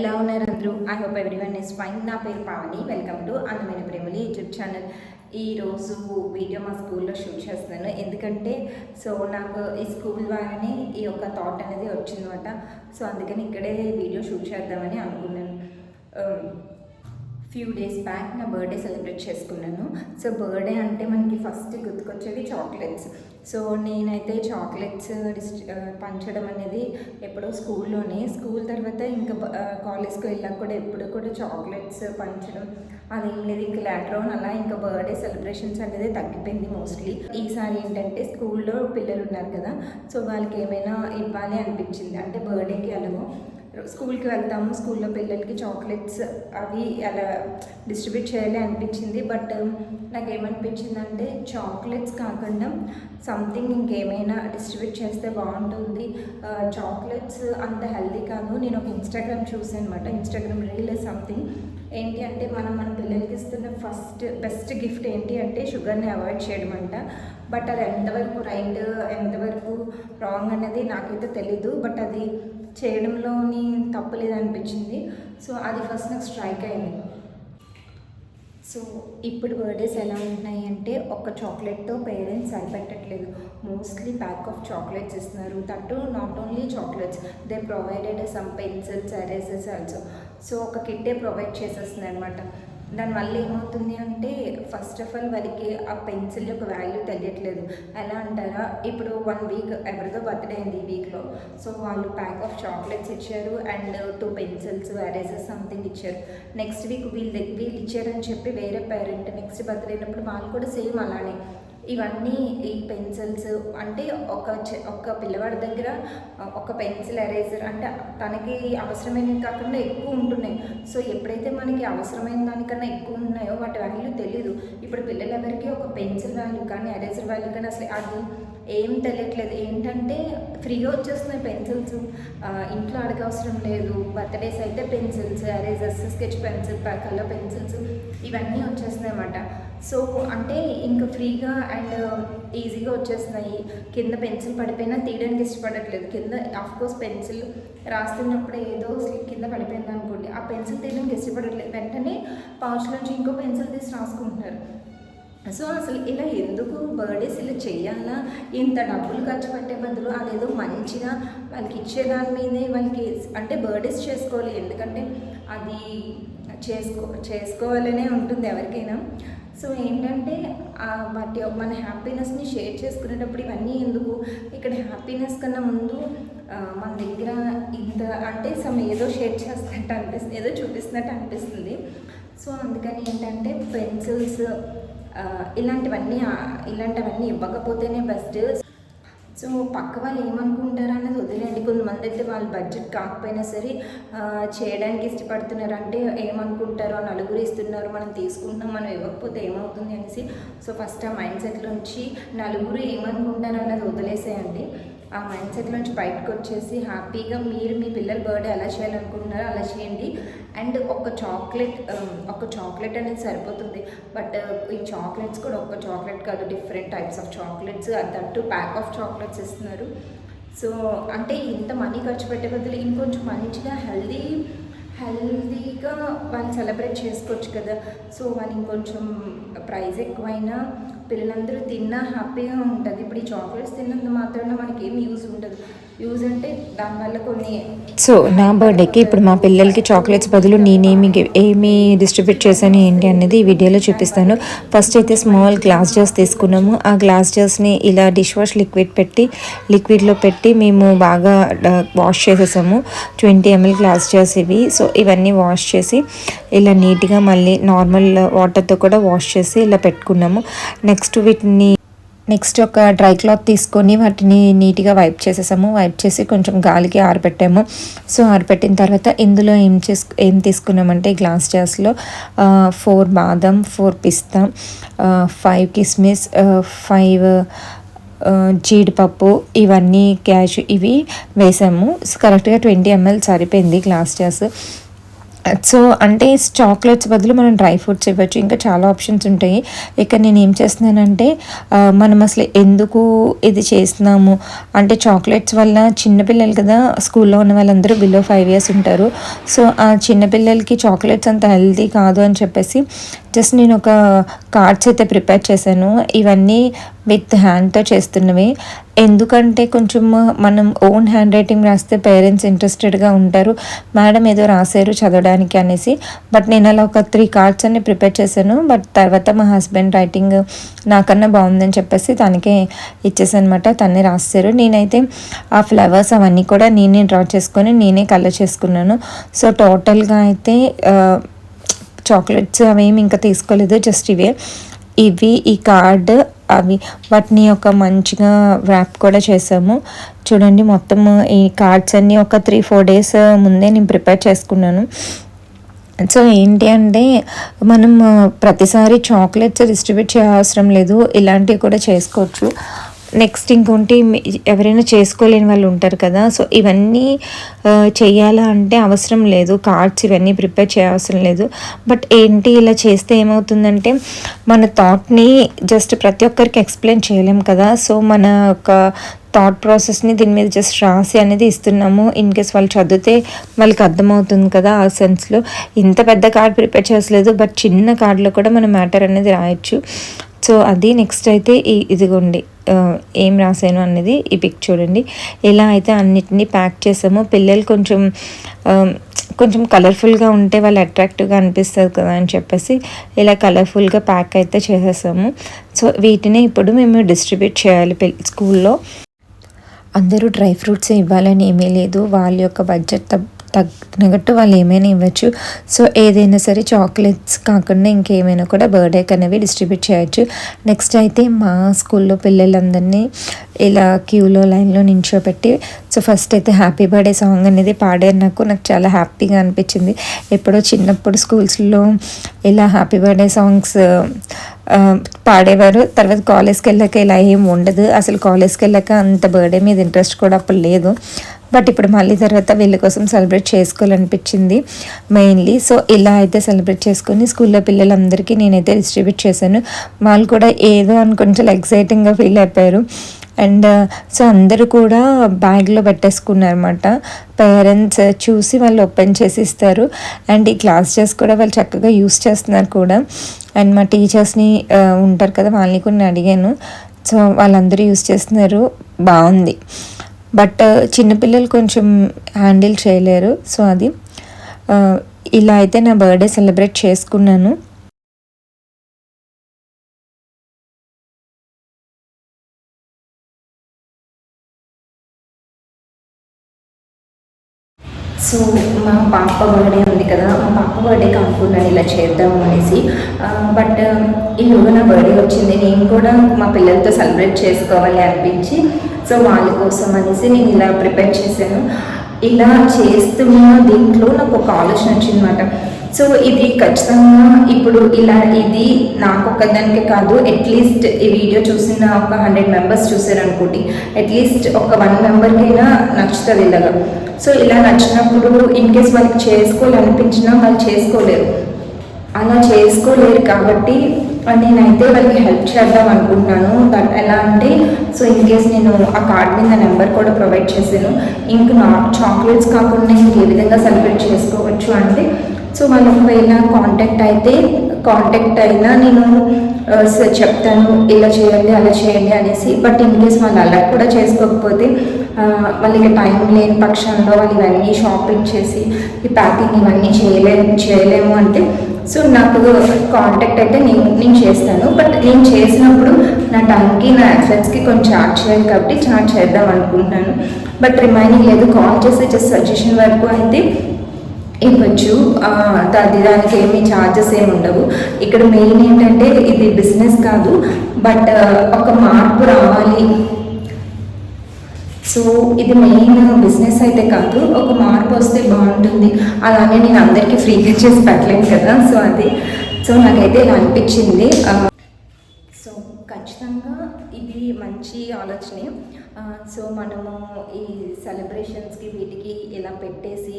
ఎలా ఉన్నారు అందరూ? I hope everyone is fine నా పేరు పావని. వెల్కమ్ టు అందమైన ప్రేమలి యూట్యూబ్ ఛానల్. ఈరోజు వీడియో మా స్కూల్లో షూట్ చేస్తున్నాను. ఎందుకంటే సో నాకు ఈ స్కూల్ ద్వారానే ఈ యొక్క థాట్ అనేది వచ్చిందన్నమాట. సో అందుకని ఇక్కడే వీడియో షూట్ చేద్దామని అనుకున్నాను. Um, ఫ్యూ డేస్ బ్యాక్ నా బర్త్డే సెలబ్రేట్ చేసుకున్నాను. సో బర్త్డే అంటే మనకి ఫస్ట్ గుర్తుకొచ్చేది చాక్లెట్స్ సో నేనైతే చాక్లెట్స్ పంచడం అనేది ఎప్పుడో స్కూల్లోనే. స్కూల్ తర్వాత ఇంకా కాలేజ్కి వెళ్ళాక కూడా ఎప్పుడు కూడా చాక్లెట్స్ పంచడం అదేం లేదు. ఇంకా లాటర్ ఆన్ అలా ఇంకా బర్త్డే సెలబ్రేషన్స్ అనేది తగ్గిపోయింది మోస్ట్లీ ఈసారి ఏంటంటే స్కూల్లో పిల్లలు ఉన్నారు కదా సో వాళ్ళకి ఏమైనా ఇవ్వాలి అనిపించింది. అంటే బర్త్డేకి అలాగో స్కూల్కి వెళ్తాము. స్కూల్లో పిల్లలకి చాక్లెట్స్ అవి అలా డిస్ట్రిబ్యూట్ చేయాలి అనిపించింది. బట్ నాకు ఏమనిపించిందంటే చాక్లెట్స్ కాకుండా సంథింగ్ ఇంకేమైనా డిస్ట్రిబ్యూట్ చేస్తే బాగుంటుంది. చాక్లెట్స్ అంత హెల్దీ కాదు. నేను ఒక ఇన్స్టాగ్రామ్ చూసాను అనమాట ఇన్స్టాగ్రామ్ రీల్ సంథింగ్ ఏంటి అంటే మనం మన పిల్లలకి ఇస్తున్న ఫస్ట్ బెస్ట్ గిఫ్ట్ ఏంటి అంటే షుగర్ని అవాయిడ్ చేయడం అంట బట్ అది ఎంతవరకు రైట్ ఎంతవరకు రాంగ్ అనేది నాకైతే తెలీదు. బట్ అది చేయడంలోని తప్పు లేదనిపించింది. సో అది ఫస్ట్ నాకు స్ట్రైక్ అయింది. సో ఇప్పుడు బర్త్డేస్ ఎలా ఉంటున్నాయి అంటే ఒక చాక్లెట్తో పేరెంట్స్ సరిపెట్టట్లేదు. మోస్ట్లీ ప్యాక్ ఆఫ్ చాక్లెట్స్ ఇస్తున్నారు. That not only chocolates they provided some pencils erasers also. So ఒక కిట్టే ప్రొవైడ్ చేసేస్తుంది అనమాట దానివల్ల ఏమవుతుంది అంటే ఫస్ట్ ఆఫ్ ఆల్ వారికి ఆ పెన్సిల్ యొక్క వాల్యూ తెలియట్లేదు. ఎలా అంటారా? ఇప్పుడు వన్ వీక్ ఎవరిదో బర్త్డే అయింది ఈ వీక్లో సో వాళ్ళు ప్యాక్ ఆఫ్ చాక్లెట్స్ ఇచ్చారు and two pencils erasers something ఇచ్చారు. నెక్స్ట్ వీక్ వీళ్ళు వీళ్ళు ఇచ్చారని చెప్పి వేరే పేరెంట్ నెక్స్ట్ బర్త్డే అయినప్పుడు వాళ్ళు కూడా సేమ్ అలానే. ఇవన్నీ ఈ పెన్సిల్స్ అంటే ఒక చె- ఒక పిల్లవాడి దగ్గర ఒక పెన్సిల్ ఎరేజర్ అంటే తనకి అవసరమైనవి కాకుండా ఎక్కువ ఉంటున్నాయి. సో ఎప్పుడైతే మనకి అవసరమైన దానికన్నా ఎక్కువ ఉన్నాయో వాటి వాల్యూ తెలియదు ఇప్పుడు పిల్లలందరికీ ఒక పెన్సిల్ వాల్యూ కానీ ఎరేజర్ వాల్యూ కానీ అసలు అది ఏం తెలియట్లేదు. ఏంటంటే ఫ్రీగా వచ్చేస్తున్నాయి పెన్సిల్స్ ఇంట్లో అడగ అవసరం లేదు. బర్త్డేస్ అయితే pencils erasers sketch pencil colour pencils ఇవన్నీ వచ్చేస్తున్నాయి అన్నమాట. సో అంటే ఇంకా ఫ్రీగా అండ్ ఈజీగా వచ్చేస్తున్నాయి. కింద పెన్సిల్ పడిపోయినా తీయడానికి ఇష్టపడట్లేదు. కింద ఆఫ్కోర్స్ పెన్సిల్ రాస్తున్నప్పుడు ఏదో కింద పడిపోయింది అనుకోండి ఆ పెన్సిల్ తీయడానికి ఇష్టపడట్లేదు. వెంటనే పౌచ్ నుంచి ఇంకో పెన్సిల్ తీసి రాసుకుంటున్నారు. సో అసలు ఇలా ఎందుకు బర్త్డేస్ ఇలా చేయాలా? ఇంత డబ్బులు ఖర్చు పెట్టే బదులు అదేదో మంచిగా వాళ్ళకి ఇచ్చే దాని మీదే వాళ్ళకి అంటే బర్త్డేస్ చేసుకోవాలి. ఎందుకంటే అది చేసుకో చేసుకోవాలనే ఉంటుంది ఎవరికైనా. సో ఏంటంటే వాటి మన హ్యాపీనెస్ని షేర్ చేసుకునేటప్పుడు ఇవన్నీ ఎందుకు? ఇక్కడ హ్యాపీనెస్ కన్నా ముందు మన దగ్గర ఇంత అంటే సమ్ ఏదో షేర్ చేస్తున్నట్టు అనిపిస్తుంది ఏదో చూపిస్తున్నట్టు అనిపిస్తుంది. సో అందుకని ఏంటంటే పెన్సిల్స్ ఇలాంటివన్నీ ఇలాంటివన్నీ ఇవ్వకపోతేనే బెస్ట్. సో పక్క వాళ్ళు ఏమనుకుంటారు అన్నది వదిలేండి కొంతమంది అయితే వాళ్ళ బడ్జెట్ కాకపోయినా సరే చేయడానికి ఇష్టపడుతున్నారు అంటే ఏమనుకుంటారో నలుగురు ఇస్తున్నారు మనం తీసుకుంటున్నాం మనం ఇవ్వకపోతే ఏమవుతుంది అనేసి. సో ఫస్ట్ ఆ మైండ్ సెట్లోంచి నలుగురు ఏమనుకుంటారు అన్నది వదిలేసేయండి. ఆ మైండ్ సెట్ నుంచి బయటకు వచ్చేసి హ్యాపీగా మీరు మీ పిల్లల బర్త్డే ఎలా చేయాలనుకుంటున్నారో అలా చేయండి. అండ్ ఒక చాక్లెట్ um, ఒక చాక్లెట్ అనేది సరిపోతుంది. బట్ uh, ఈ చాక్లెట్స్ కూడా ఒక చాక్లెట్ కాదు different types of chocolates. That pack of chocolates ఇస్తున్నారు. సో అంటే ఇంత మనీ ఖర్చు పెట్టే బదులు ఇంకొంచెం మంచిగా హెల్దీ హెల్దీగా వాళ్ళు సెలబ్రేట్ చేసుకోవచ్చు కదా. సో వాళ్ళు ఇంకొంచెం ప్రైస్ ఎక్కువైనా పిల్లలందరూ తిన్నా హ్యాపీగా ఉంటుంది. ఇప్పుడు ఈ చాక్లెట్స్ తిన్నంత మాత్రాన మనకి ఏం యూజ్ ఉండదు యూజ్ అంటే దానివల్ల కొన్ని సో నా బర్త్డేకి ఇప్పుడు మా పిల్లలకి చాక్లెట్స్ బదులు నేనేమి ఏమి డిస్ట్రిబ్యూట్ చేశాను ఏంటి అనేది ఈ వీడియోలో చూపిస్తాను. ఫస్ట్ అయితే స్మాల్ గ్లాస్ జార్స్ తీసుకున్నాము. ఆ గ్లాస్ జార్స్ని ఇలా డిష్ వాష్ లిక్విడ్ పెట్టి లిక్విడ్లో పెట్టి మేము బాగా వాష్ చేసేసాము. ట్వంటీ ఎంఎల్ గ్లాస్ జార్స్ ఇవి. సో ఇవన్నీ వాష్ చేసి ఇలా నీట్గా మళ్ళీ నార్మల్ వాటర్తో కూడా వాష్ చేసి ఇలా పెట్టుకున్నాము. నెక్స్ట్ వీటిని నెక్స్ట్ ఒక డ్రై క్లాత్ తీసుకొని వాటిని నీట్గా వైప్ చేసేసాము. వైప్ చేసి కొంచెం గాలికి ఆరబెట్టాము సో ఆరబెట్టిన తర్వాత ఇందులో ఏం చేసు ఏం తీసుకున్నామంటే గ్లాస్ జార్స్లో ఫోర్ బాదం ఫోర్ పిస్తా ఫైవ్ కిస్మిస్ ఫైవ్ జీడిపప్పు ఇవన్నీ క్యాష్ ఇవి వేసాము. కరెక్ట్గా ట్వంటీ ఎంఎల్ సరిపోయింది గ్లాస్ జార్స్. సో అంటే చాక్లెట్స్ బదులు మనం డ్రై ఫ్రూట్స్ ఇవ్వచ్చు. ఇంకా చాలా ఆప్షన్స్ ఉంటాయి. ఇక్కడ నేను ఏం చేస్తున్నానంటే మనం అసలు ఎందుకు ఇది చేస్తున్నాము? అంటే చాక్లెట్స్ వల్ల చిన్నపిల్లలు కదా స్కూల్లో ఉన్న వాళ్ళందరూ బిలో ఫైవ్ ఇయర్స్ ఉంటారు. సో ఆ చిన్నపిల్లలకి చాక్లెట్స్ అంత హెల్తీ కాదు అని చెప్పేసి జస్ట్ నేను ఒక కార్డ్స్ అయితే ప్రిపేర్ చేశాను. ఇవన్నీ విత్ హ్యాండ్తో చేస్తున్నవి. ఎందుకంటే కొంచెం మనం ఓన్ హ్యాండ్ రైటింగ్ రాస్తే పేరెంట్స్ ఇంట్రెస్టెడ్గా ఉంటారు. మేడం ఏదో రాశారు చదవడానికి అనేసి. బట్ నేను అలా ఒక త్రీ కార్డ్స్ అన్ని ప్రిపేర్ చేశాను. బట్ తర్వాత మా హస్బెండ్ రైటింగ్ నాకన్నా బాగుందని చెప్పేసి తనకే ఇచ్చేసాను అనమాట తనే రాస్తారు నేనైతే ఆ ఫ్లవర్స్ అవన్నీ కూడా నేనే డ్రా చేసుకొని నేనే కలర్ చేసుకున్నాను. సో టోటల్గా అయితే uh, చాక్లెట్స్ అవేమి ఇంకా తీసుకోలేదు. జస్ట్ ఇవే. ఇవి ఈ కార్డ్ అవి వాటిని ఒక మంచిగా ర్యాప్ కూడా చేసాము. చూడండి మొత్తం ఈ కార్డ్స్ అన్నీ ఒక త్రీ ఫోర్ డేస్ ముందే నేను ప్రిపేర్ చేసుకున్నాను. సో ఏంటి అంటే మనం ప్రతిసారి చాక్లెట్స్ డిస్ట్రిబ్యూట్ చేయవసరం లేదు. ఇలాంటివి కూడా చేసుకోవచ్చు. నెక్స్ట్ ఇంకోటి ఎవరైనా చేసుకోలేని వాళ్ళు ఉంటారు కదా సో ఇవన్నీ చేయాలా అంటే అవసరం లేదు. కార్డ్స్ ఇవన్నీ ప్రిపేర్ చేయవసరం లేదు. బట్ ఏంటి ఇలా చేస్తే ఏమవుతుందంటే మన థాట్ని జస్ట్ ప్రతి ఒక్కరికి ఎక్స్ప్లెయిన్ చేయలేం కదా. సో మన ఒక థాట్ ప్రాసెస్ని దీని మీద జస్ట్ రాసి అనేది ఇస్తున్నాము. ఇన్ కేస్ వాళ్ళు చదివితే వాళ్ళకి అర్థమవుతుంది కదా ఆ సెన్స్లో ఇంత పెద్ద కార్డ్ ప్రిపేర్ చేసలేదు బట్ చిన్న కార్డులో కూడా మనం మ్యాటర్ అనేది రాయొచ్చు. సో అది నెక్స్ట్ అయితే ఇదిగోండి. ఏం రాశాను అనేది ఈ పిక్ చూడండి. ఇలా అయితే అన్నిటినీ ప్యాక్ చేసాము పిల్లలు కొంచెం కొంచెం కలర్ఫుల్గా ఉంటే వాళ్ళు అట్రాక్టివ్గా అనిపిస్తుంది కదా అని చెప్పేసి ఇలా కలర్ఫుల్గా ప్యాక్ అయితే చేసేసాము. సో వీటిని ఇప్పుడు మేము డిస్ట్రిబ్యూట్ చేయాలి స్కూల్లో అందరూ డ్రై ఫ్రూట్స్ ఇవ్వాలని ఏమీ లేదు. వాళ్ళ యొక్క బడ్జెట్ తగ్గినట్టు వాళ్ళు ఏమైనా ఇవ్వచ్చు. సో ఏదైనా సరే చాక్లెట్స్ కాకుండా ఇంకేమైనా కూడా బర్త్డేకి అనేవి డిస్ట్రిబ్యూట్ చేయొచ్చు. నెక్స్ట్ అయితే మా స్కూల్లో పిల్లలందరినీ ఇలా క్యూలో లైన్లో నించోపెట్టి సో ఫస్ట్ అయితే హ్యాపీ బర్త్డే సాంగ్ అనేది పాడారు. నాకు నాకు చాలా హ్యాపీగా అనిపించింది. ఎప్పుడో చిన్నప్పుడు స్కూల్స్లో ఇలా హ్యాపీ బర్త్డే సాంగ్స్ పాడేవారు. తర్వాత కాలేజ్కి వెళ్ళాక ఇలా ఏం ఉండదు. అసలు కాలేజ్కి వెళ్ళాక అంత బర్త్డే మీద ఇంట్రెస్ట్ కూడా అప్పుడు లేదు. బట్ ఇప్పుడు మళ్ళీ తర్వాత వీళ్ళ కోసం సెలబ్రేట్ చేసుకోవాలనిపించింది మెయిన్లీ సో ఇలా అయితే సెలబ్రేట్ చేసుకొని స్కూల్లో పిల్లలందరికీ నేనైతే డిస్ట్రిబ్యూట్ చేశాను. వాళ్ళు కూడా ఏదో అని కొంచెం ఎక్సైటింగ్గా ఫీల్ అయిపోయారు. అండ్ uh, సో అందరూ కూడా బ్యాగ్లో పెట్టేసుకున్నారు అనమాట పేరెంట్స్ uh, చూసి వాళ్ళు ఓపెన్ చేసి ఇస్తారు అండ్ ఈ క్లాస్ చేసి కూడా వాళ్ళు చక్కగా యూస్ చేస్తున్నారు కూడా. అండ్ మా టీచర్స్ని uh, ఉంటారు కదా వాళ్ళని కొన్ని అడిగాను. సో వాళ్ళందరూ యూస్ చేస్తున్నారు. బాగుంది. బట్ uh, చిన్నపిల్లలు కొంచెం హ్యాండిల్ చేయలేరు. సో అది uh, ఇలా అయితే నా బర్త్డే సెలబ్రేట్ చేసుకున్నాను. సో మా పాప బర్త్డే ఉంది కదా మా పాప బర్త్డేకి అనుకున్నాను ఇలా చేద్దాం అనేసి uh, బట్ ఈలోగా నా బర్త్డే వచ్చింది. నేను కూడా మా పిల్లలతో సెలబ్రేట్ చేసుకోవాలి అనిపించి సో వాళ్ళ కోసం అనేసి నేను ఇలా ప్రిపేర్ చేశాను. ఇలా చేస్తున్న దీంట్లో నాకు ఒక ఆలోచన వచ్చిందనమాట సో ఇది ఖచ్చితంగా ఇప్పుడు ఇలా ఇది నాకు ఒక్కదానికే కాదు అట్లీస్ట్ ఈ వీడియో చూసిన ఒక హండ్రెడ్ మెంబర్స్ చూసారనుకోండి అట్లీస్ట్ ఒక వన్ మెంబర్కైనా నచ్చుతుంది ఇలాగా. సో ఇలా నచ్చినప్పుడు ఇన్ కేస్ వాళ్ళకి చేసుకోవాలనిపించినా వాళ్ళు చేసుకోలేరు. అలా చేసుకోలేరు కాబట్టి నేనైతే వాళ్ళకి హెల్ప్ చేద్దాం అనుకుంటున్నాను. దట్ ఎలా అంటే సో ఇన్ కేస్ నేను ఆ కార్డ్ మీద నెంబర్ కూడా ప్రొవైడ్ చేశాను. ఇంక నా చాక్లెట్స్ కాకుండా ఇంకే విధంగా సెలబ్రేట్ చేసుకోవచ్చు అంటే సో వాళ్ళు ఒకవేళ కాంటాక్ట్ అయితే కాంటాక్ట్ అయినా నేను చెప్తాను ఇలా చేయండి అలా చేయండి అనేసి. బట్ ఇన్ కేస్ వాళ్ళు అలా కూడా చేసుకోకపోతే వాళ్ళకి టైం లేని పక్షంలో వాళ్ళు ఇవన్నీ షాపింగ్ చేసి ఈ ప్యాకింగ్ ఇవన్నీ చేయలేము చేయలేము అంటే సో నాకు కాంటాక్ట్ అయితే నేను నేను చేస్తాను. బట్ నేను చేసినప్పుడు నా టైంకి నా ఎఫర్ట్స్కి కొంచెం చార్జ్ చేయాలి కాబట్టి చార్జ్ చేద్దాం అనుకుంటున్నాను. బట్ రిమైనింగ్ లేదు. కాల్ చేసి జస్ట్ సజెషన్ వరకు అయితే ఇవ్వచ్చు. అది దాని దానికి ఏమీ ఛార్జెస్ ఏమి ఉండవు. ఇక్కడ మెయిన్ ఏంటంటే ఇది బిజినెస్ కాదు. బట్ ఒక మార్పు రావాలి. సో ఇది మెయిన్ బిజినెస్ అయితే కాదు ఒక మార్పు వస్తే బాగుంటుంది. అలానే నేను అందరికీ ఫ్రీగా చేసి పెట్టలేను కదా సో అది. సో నాకైతే ఇలా అనిపించింది. సో ఖచ్చితంగా ఇది మంచి ఆలోచనే. సో మనము ఈ సెలబ్రేషన్స్కి వీటికి ఇలా పెట్టేసి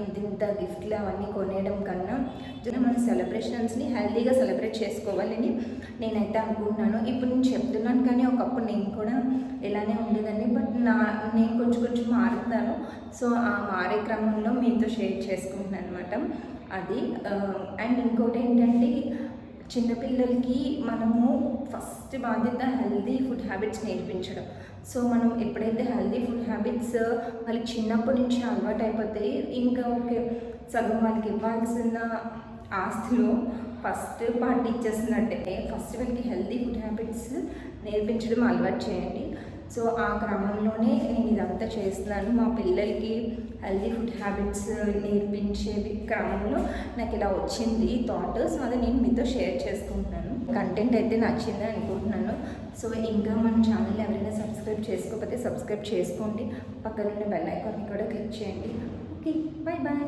ఇంత ఇంత గిఫ్ట్లు అవన్నీ కొనేయడం కన్నా జన మన సెలబ్రేషన్స్ని హెల్తీగా సెలబ్రేట్ చేసుకోవాలని నేనైతే అనుకుంటున్నాను. ఇప్పుడు నేను చెప్తున్నాను కానీ ఒకప్పుడు నేను కూడా ఇలానే ఉండేదాన్ని. బట్ నా నేను కొంచెం కొంచెం మారుతాను. సో ఆ మారే క్రమంలో మీతో షేర్ చేసుకుంటున్నాను అనమాట అది అండ్ ఇంకోటి ఏంటంటే చిన్నపిల్లలకి మనము ఫస్ట్ బాధ్యత హెల్దీ ఫుడ్ హ్యాబిట్స్ నేర్పించడం. సో మనం ఎప్పుడైతే హెల్దీ ఫుడ్ హ్యాబిట్స్ వాళ్ళకి చిన్నప్పటి నుంచి అలవాటు అయిపోతాయి ఇంకా ఓకే సగం వాళ్ళకి ఇవ్వాల్సిన ఆస్తిలో ఫస్ట్ పార్ట్ ఇచ్చేస్తున్నట్టే. ఫస్ట్ వాళ్ళకి హెల్దీ ఫుడ్ హ్యాబిట్స్ నేర్పించడం అలవాటు చేయండి. సో ఆ క్రమంలోనే నేను ఇదంతా చేస్తున్నాను. మా పిల్లలకి హెల్దీ ఫుడ్ హ్యాబిట్స్ నేర్పించే క్రమంలో నాకు ఇలా వచ్చింది థాట్ సో అది నేను మీతో షేర్ చేసుకుంటున్నాను. కంటెంట్ అయితే నచ్చిందని అనుకుంటున్నాను. సో ఇంకా మన ఛానల్ ఎవరైనా సబ్స్క్రైబ్ చేసుకోకపోతే సబ్స్క్రైబ్ చేసుకోండి. పక్కనున్న బెల్ ఐకాన్ని కూడా క్లిక్ చేయండి. Okay bye bye